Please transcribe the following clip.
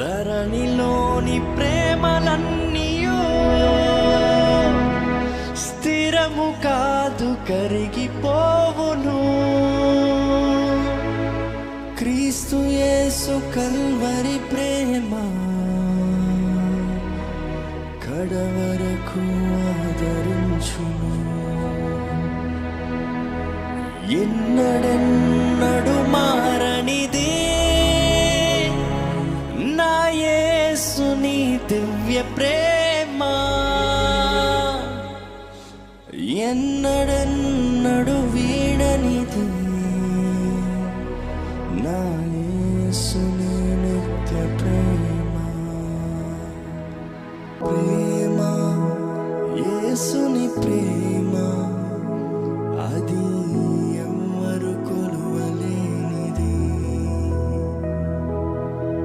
ధరణిలోని ప్రేమలన్నీయో స్థిరము కాదు కరిగిపోవును. క్రీస్తు యేసు కల్వరి ప్రేమ కడవరకు ఆదరించును ఎన్నడెన్నడు నీ దివ్య ప్రేమ. ఎన్నడెన్నడు వీడనిది. నా యేసుని నిత్య ప్రేమ. ప్రేమ యేసుని ప్రేమ.